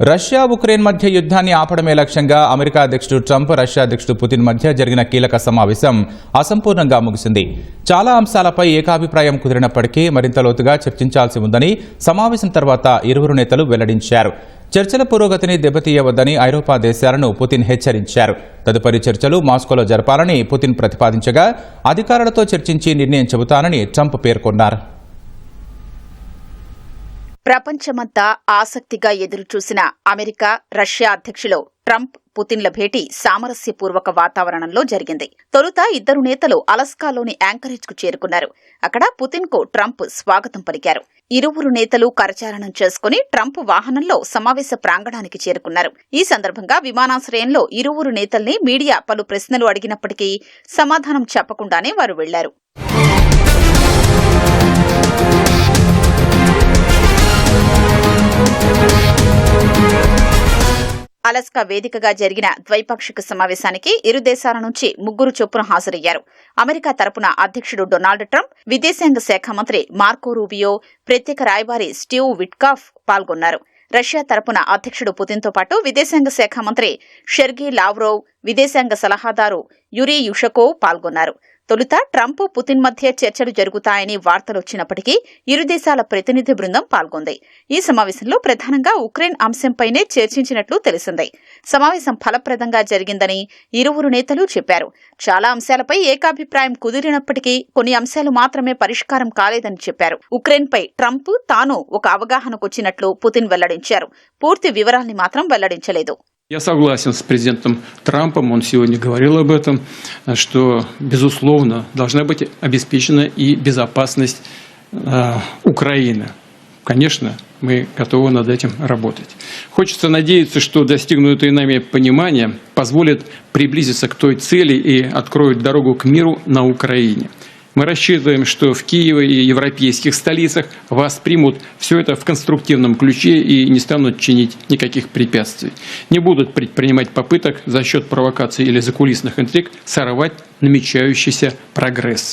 Russia Ukraine మధ్య యుద్ధాన్ని ఆపడమే లక్ష్యంగా అమెరికా అధ్యక్షుడు ట్రంప్ రష్యా అధ్యక్షుడు పుతిన్ మధ్య జరిగిన కీలక సమావేశం అసంపూర్ణంగా ముగిసింది. చాలా అంశాలపై ఏకాభిప్రాయం కుదిరినప్పటికీ మరింత లోతుగా చర్చించాల్సి ఉందని సమావేశం తర్వాత ఇరువురు నేతలు వెల్లడించారు. చర్చల పురోగతిని దెబ్బతీయవద్దని ఐరోపా దేశాలను పుతిన్ హెచ్చరించారు. తదుపరి చర్చలు మాస్కోలో జరపాలని పుతిన్ ప్రతిపాదించగా అధికారులతో చర్చించి నిర్ణయం చెబుతానని ట్రంప్ పేర్కొన్నారు. ప్రపంచమంతా ఆసక్తిగా ఎదురుచూసిన అమెరికా రష్యా అధ్యక్షులు ట్రంప్ పుతిన్ల భేటీ సామరస్యపూర్వక వాతావరణంలో జరిగింది. తొలుత ఇద్దరు నేతలు అలస్కాలోని యాంకరేజ్కు చేరుకున్నారు. అక్కడ పుతిన్కు ట్రంప్ స్వాగతం పలికారు. ఇరువురు నేతలు కరచారణం చేసుకుని ట్రంప్ వాహనంలో సమావేశ ప్రాంగణానికి చేరుకున్నారు. ఈ సందర్భంగా విమానాశ్రయంలో ఇరువురు నేతల్ని మీడియా పలు ప్రశ్నలు అడిగినప్పటికీ సమాధానం చెప్పకుండానే వారు వెళ్ళారు. అలస్కా వేదికగా జరిగిన ద్వైపాక్షిక సమావేశానికి ఇరు దేశాల నుంచి ముగ్గురు చొప్పున హాజరయ్యారు. అమెరికా తరపున అధ్యక్షుడు డొనాల్డ్ ట్రంప్ విదేశాంగ శాఖ మంత్రి మార్కో రూబియో ప్రత్యేక రాయబారి స్టీవ్ విట్కాఫ్ పాల్గొన్నారు. రష్యా తరపున అధ్యక్షుడు పుతిన్తో పాటు విదేశాంగ శాఖ మంత్రి షెర్గీ లావ్రోవ్ విదేశాంగ సలహాదారు యురీ యుషకోవ్ పాల్గొన్నారు. తొలుత ట్రంప్ పుతిన్ మధ్య చర్చలు జరుగుతాయని వార్తలొచ్చినప్పటికీ ఇరు దేశాల ప్రతినిధి బృందం పాల్గొంది. ఈ సమావేశంలో ప్రధానంగా ఉక్రెయిన్ అంశంపైనే చర్చించినట్లు తెలిసింది. సమావేశం ఫలప్రదంగా జరిగిందని ఇరువురు నేతలు చెప్పారు. చాలా అంశాలపై ఏకాభిప్రాయం కుదిరినప్పటికీ కొన్ని అంశాలు మాత్రమే పరిష్కారం కాలేదని చెప్పారు. ఉక్రెయిన్పై ట్రంప్ తాను ఒక అవగాహనకొచ్చినట్లు పుతిన్ వెల్లడించారు. పూర్తి వివరాల్ని మాత్రం వెల్లడించలేదు. Я согласен с президентом Трампом, он сегодня говорил об этом, что, безусловно, должна быть обеспечена и безопасность э, Украины. Конечно, мы готовы над этим работать. Хочется надеяться, что достигнутое нами понимание позволит приблизиться к той цели и откроет дорогу к миру на Украине. Мы рассчитываем, что в Киеве и европейских столицах воспримут все это в конструктивном ключе и не станут чинить никаких препятствий. Не будут предпринимать попыток за счет провокаций или закулисных интриг сорвать намечающийся прогресс.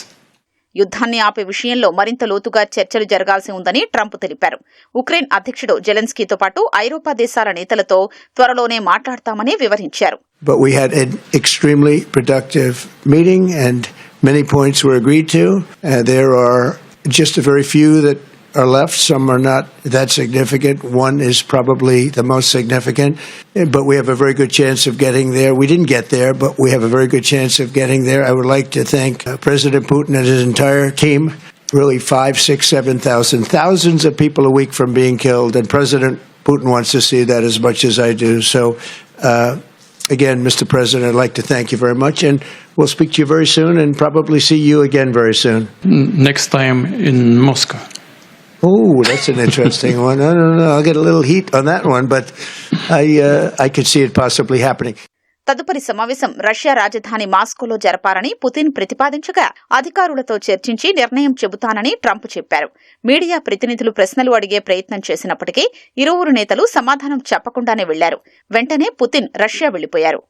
యుద్ధాన్ని ఆపే విషయంలో మరింత లోతుగా చర్చలు జరగాల్సి ఉందని ట్రంప్ తెలిపారు ఉక్రెయిన్ అధ్యక్షుడు జెలెన్స్కీతో పాటు ఐరోపా దేశాల నేతలతో త్వరలోనే మాట్లాడతామని వివరించారు But we had an extremely productive meeting and many points were agreed to. Uh, there are just a very few that are left. Some are not that significant. One is probably the most significant, uh, but we have a very good chance of getting there. We didn't get there, but we have a very good chance of getting there. I would like to thank uh, President Putin and his entire team. Really, five, six, seven thousand, thousands of people a week from being killed, and President Putin wants to see that as much as I do. So, uh, again, Mr. President, I'd like to thank you very much, and we'll speak to you very soon, and probably see you again very soon. Next time in Moscow. Oh, that's an interesting one. I don't know. I'll get a little heat on that one, but I uh, I could see it possibly happening. తదుపరి సమావేశం Russia రాజధాని మాస్కోలో జరపాలని Putin ప్రతిపాదించగా అధికారులతో చర్చించి నిర్ణయం చెబుతానని Trump చెప్పారు media ప్రతినిధులు ప్రశ్నలు అడిగే ప్రయత్నం చేసినప్పటికీ ఇరువురు నేతలు సమాధానం చెప్పకుండానే వెళ్ళారు వెంటనే పుతిన్ రష్యా వెళ్ళిపోయారు